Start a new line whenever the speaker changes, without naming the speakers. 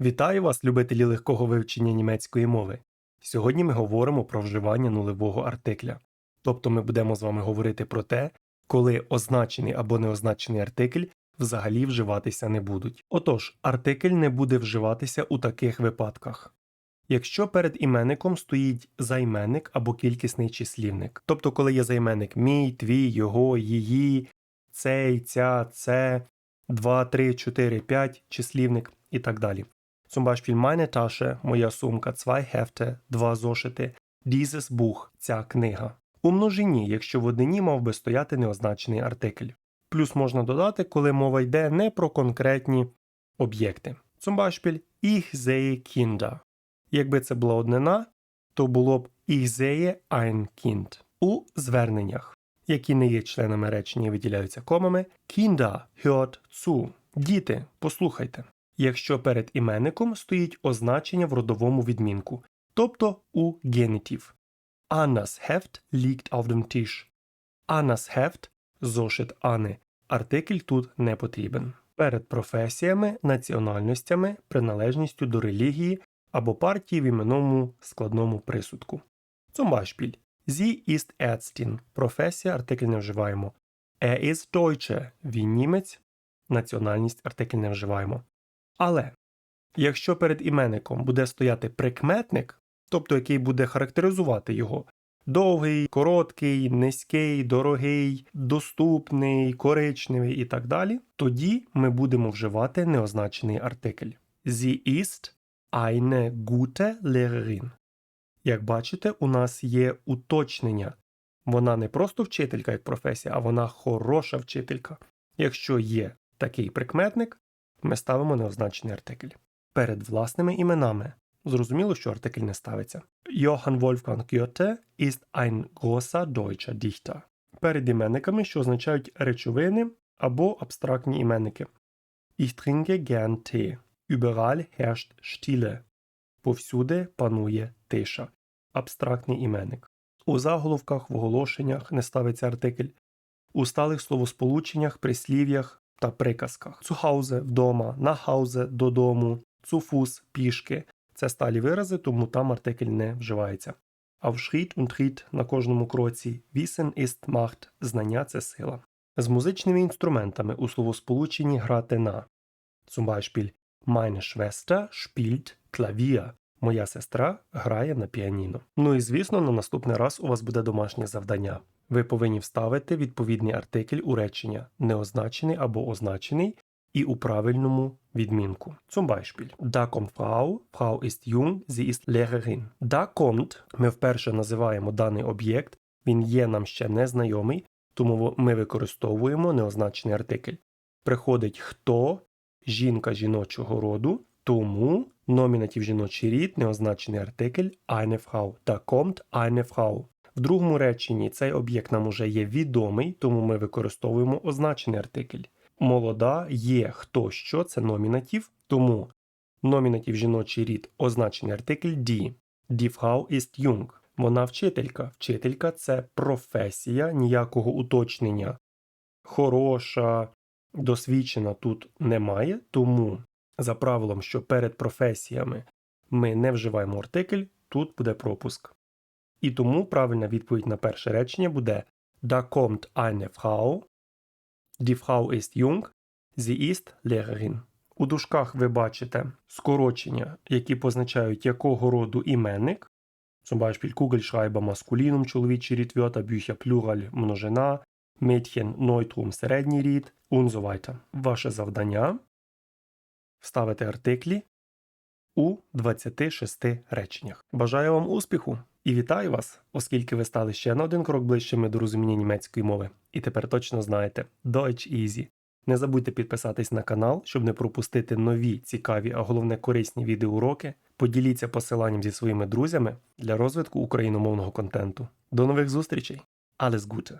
Вітаю вас, любителі легкого вивчення німецької мови. Сьогодні ми говоримо про вживання нулевого артикля. Тобто ми будемо з вами говорити про те, коли означений або неозначений артикль взагалі вживатися не будуть. Отож, артикль не буде вживатися у таких випадках. Якщо перед іменником стоїть займенник або кількісний числівник, тобто коли є займенник мій, твій, його, її, цей, ця, це, 2, 3, 4, 5 числівник і так далі. Zum Beispiel meine Tasche, моя сумка, zwei Hefte, два зошити, dieses Buch, ця книга. У множині, якщо в однині мав би стояти неозначений артикль. Плюс можна додати, коли мова йде не про конкретні об'єкти. Zum Beispiel ich sehe Kinder. Якби це була однина, то було б ich sehe ein Kind. У зверненнях, які не є членами речення і виділяються комами, Kinder hört zu. Діти, послухайте якщо перед іменником стоїть означення в родовому відмінку, тобто у генітів. Annas Heft liegt auf dem Tisch. Annas Heft – зошит Ани. Артикль тут не потрібен. Перед професіями, національностями, приналежністю до релігії або партії в іменному складному присудку. Beispiel. Sie ist Ärztin. Професія артикль не вживаємо. Er ist Deutsche. Він німець. Національність артикль не вживаємо. Але якщо перед іменником буде стояти прикметник, тобто який буде характеризувати його довгий, короткий, низький, дорогий, доступний, коричневий і так далі, тоді ми будемо вживати неозначений артикль. Sie ist eine gute Lehrerin. Як бачите, у нас є уточнення. Вона не просто вчителька як професія, а вона хороша вчителька. Якщо є такий прикметник, ми ставимо неозначений артикль. Перед власними іменами зрозуміло, що артикль не ставиться. Johann Wolfgang Goethe ist ein großer deutscher Dichter. Перед іменниками, що означають речовини або абстрактні іменники. Ich trinke gern Tee. Überall herrscht Stille. Повсюди панує тиша. Абстрактний іменник. У заголовках, в оголошеннях не ставиться артикль. У сталих словосполученнях, прислів'ях та приказках. Цухаузе вдома, нахаузе додому, цуфус пішки. Це сталі вирази, тому там артикль не вживається. А в шріт und тріт на кожному кроці Wissen ist Macht – знання це сила. З музичними інструментами у словосполученні грати на. Zum Beispiel Meine Schwester spielt Klavier. Моя сестра грає на піаніно. Ну і звісно, на наступний раз у вас буде домашнє завдання. Ви повинні вставити відповідний артикль у речення, неозначений або означений, і у правильному відмінку. Zum Beispiel Da kommt Frau, Frau ist jung, sie ist Lehrerin. Da kommt ми вперше називаємо даний об'єкт, він є нам ще незнайомий, тому ми використовуємо неозначений артикль. Приходить хто, жінка жіночого роду, тому номінатив жіночий рід, неозначений артикль eine Frau. Da kommt eine Frau. В другому реченні цей об'єкт нам уже є відомий, тому ми використовуємо означений артикль. Молода є хто що це номінатив, тому номінатив жіночий рід означений артикль die. Die Frau ist jung. Вона вчителька. Вчителька це професія, ніякого уточнення. Хороша, досвідчена тут немає, тому за правилом, що перед професіями ми не вживаємо артикль, тут буде пропуск. І тому правильна відповідь на перше речення буде Da kommt eine Frau. Die Frau ist jung. Sie ist Lehrerin. У дужках ви бачите скорочення, які позначають якого роду іменник. Zum Beispiel Kugelschreiber маскулінум, чоловічий рід Wörter, Bücher, Plural, множина, Mädchen, Neutrum, середній рід, und so weiter. Ваше завдання вставити артиклі у 26 реченнях. Бажаю вам успіху і вітаю вас, оскільки ви стали ще на один крок ближчими до розуміння німецької мови. І тепер точно знаєте Deutsch Easy. Не забудьте підписатись на канал, щоб не пропустити нові цікаві, а головне корисні відеоуроки. Поділіться посиланням зі своїми друзями для розвитку україномовного контенту. До нових зустрічей! Alles Gute!